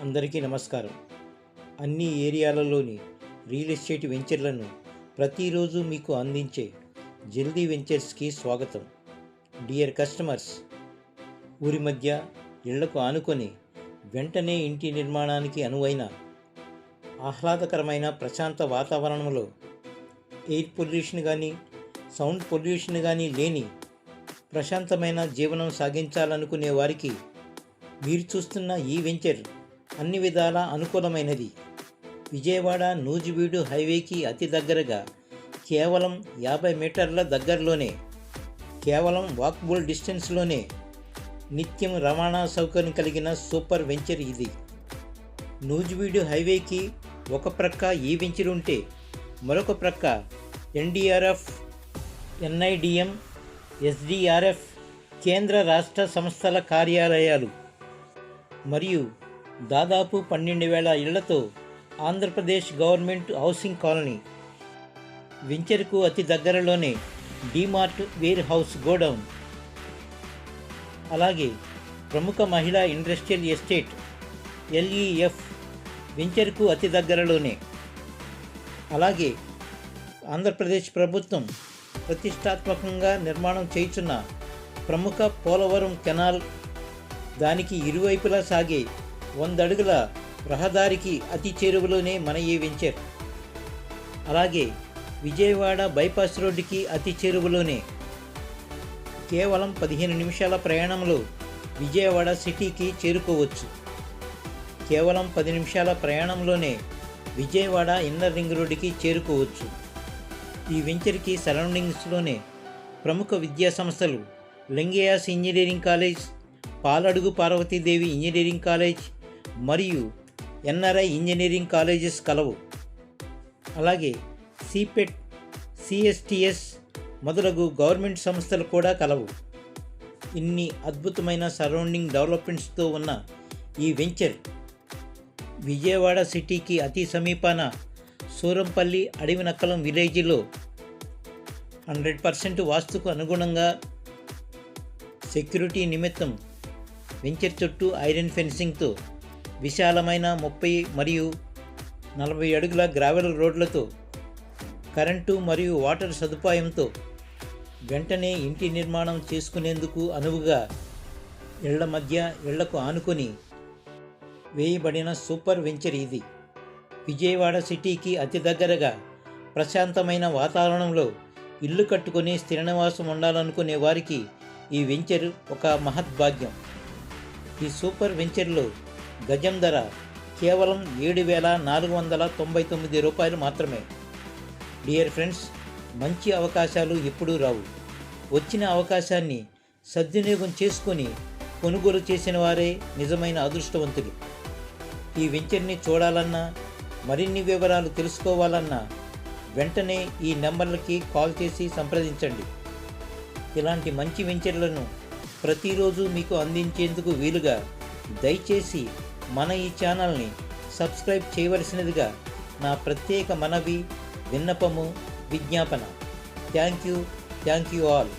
అందరికీ నమస్కారం. అన్ని ఏరియాలలోని రియల్ ఎస్టేట్ వెంచర్లను ప్రతిరోజు మీకు అందించే జల్దీ వెంచర్స్కి స్వాగతం. డియర్ కస్టమర్స్ ఊరి మధ్య ఇళ్ళకు ఆనుకొని వెంటనే ఇంటి నిర్మాణానికి అనువైన ఆహ్లాదకరమైన ప్రశాంత వాతావరణంలో ఎయిర్ పొల్యూషన్ కానీ సౌండ్ పొల్యూషన్ కానీ లేని ప్రశాంతమైన జీవనం సాగించాలనుకునే వారికి మీరు చూస్తున్న ఈ వెంచర్ అన్ని విధాలా అనుకూలమైనది. విజయవాడ నూజివీడు హైవేకి అతి దగ్గరగా కేవలం యాభై మీటర్ల దగ్గరలోనే కేవలం వాక్బుల్ డిస్టెన్స్లోనే నిత్యం రవాణా సౌకర్యం కలిగిన సూపర్ వెంచర్ ఇది. నూజివీడు హైవేకి ఒక ప్రక్క ఈ వెంచర్ ఉంటే మరొక ప్రక్క ఎన్డీఆర్ఎఫ్ ఎన్ఐడిఎం ఎస్డిఆర్ఎఫ్ కేంద్ర రాష్ట్ర సంస్థల కార్యాలయాలు. మరియు దాదాపు పన్నెండు వేల ఇళ్ళతో ఆంధ్రప్రదేశ్ గవర్నమెంట్ హౌసింగ్ కాలనీ వెంచర్కు అతి దగ్గరలోనే డీమార్ట్ వేర్ హౌస్ గోడౌన్ అలాగే ప్రముఖ మహిళా ఇండస్ట్రియల్ ఎస్టేట్ ఎల్ఈఎఫ్ వెంచర్కు అతి దగ్గరలోనే. అలాగే ఆంధ్రప్రదేశ్ ప్రభుత్వం ప్రతిష్టాత్మకంగా నిర్మాణం చేయుచున్న ప్రముఖ పోలవరం కెనాల్ దానికి ఇరువైపులా సాగే వంద అడుగుల రహదారికి అతి చేరువలోనే మన ఈ వెంచర్. అలాగే విజయవాడ బైపాస్ రోడ్డుకి అతి చేరువలోనే కేవలం పదిహేను నిమిషాల ప్రయాణంలో విజయవాడ సిటీకి చేరుకోవచ్చు. కేవలం పది నిమిషాల ప్రయాణంలోనే విజయవాడ ఇన్నర్ రింగ్ రోడ్డుకి చేరుకోవచ్చు. ఈ వెంచర్కి సరౌండింగ్స్లోనే ప్రముఖ విద్యా సంస్థలు Lingayas engineering college Paladugu Parvathi Devi engineering college మరియు ఎన్ఆర్ఐ ఇంజనీరింగ్ కాలేజెస్ కలవు. అలాగే సిపెట్ సిఎస్టిఎస్ మొదలగు గవర్నమెంట్ సంస్థలు కూడా కలవు. ఇన్ని అద్భుతమైన సరౌండింగ్ డెవలప్మెంట్స్తో ఉన్న ఈ వెంచర్ విజయవాడ సిటీకి అతి సమీపాన సూరంపల్లి అడవినక్కలం విలేజ్లో హండ్రెడ్ పర్సెంట్ వాస్తుకు అనుగుణంగా సెక్యూరిటీ నిమిత్తం వెంచర్ చుట్టూ ఐరన్ ఫెన్సింగ్తో విశాలమైన ముప్పై మరియు నలభై అడుగుల గ్రావెల్ రోడ్లతో కరెంటు మరియు వాటర్ సదుపాయంతో వెంటనే ఇంటి నిర్మాణం చేసుకునేందుకు అనువుగా ఇళ్ళ మధ్య ఇళ్ళకు ఆనుకొని వేయబడిన సూపర్ వెంచర్ ఇది. విజయవాడ సిటీకి అతి దగ్గరగా ప్రశాంతమైన వాతావరణంలో ఇల్లు కట్టుకొని స్థిర నివాసం ఉండాలనుకునే వారికి ఈ వెంచర్ ఒక మహద్భాగ్యం. ఈ సూపర్ వెంచర్లో గజం ధర కేవలం ఏడు వేల నాలుగు వందల తొంభై తొమ్మిది రూపాయలు మాత్రమే. డియర్ ఫ్రెండ్స్ మంచి అవకాశాలు ఎప్పుడూ రావు. వచ్చిన అవకాశాన్ని సద్వినియోగం చేసుకొని కొనుగోలు చేసిన వారే నిజమైన అదృష్టవంతులు. ఈ వెంచర్ని చూడాలన్నా మరిన్ని వివరాలు తెలుసుకోవాలన్నా వెంటనే ఈ నెంబర్లకి కాల్ చేసి సంప్రదించండి. ఇలాంటి మంచి వెంచర్లను ప్రతిరోజు మీకు అందించేందుకు వీలుగా దయచేసి మన ఈ ఛానల్ని సబ్స్క్రైబ్ చేయవలసినదిగా నా ప్రత్యేక మనవి విన్నపము విజ్ఞాపన. Thank you thank you all.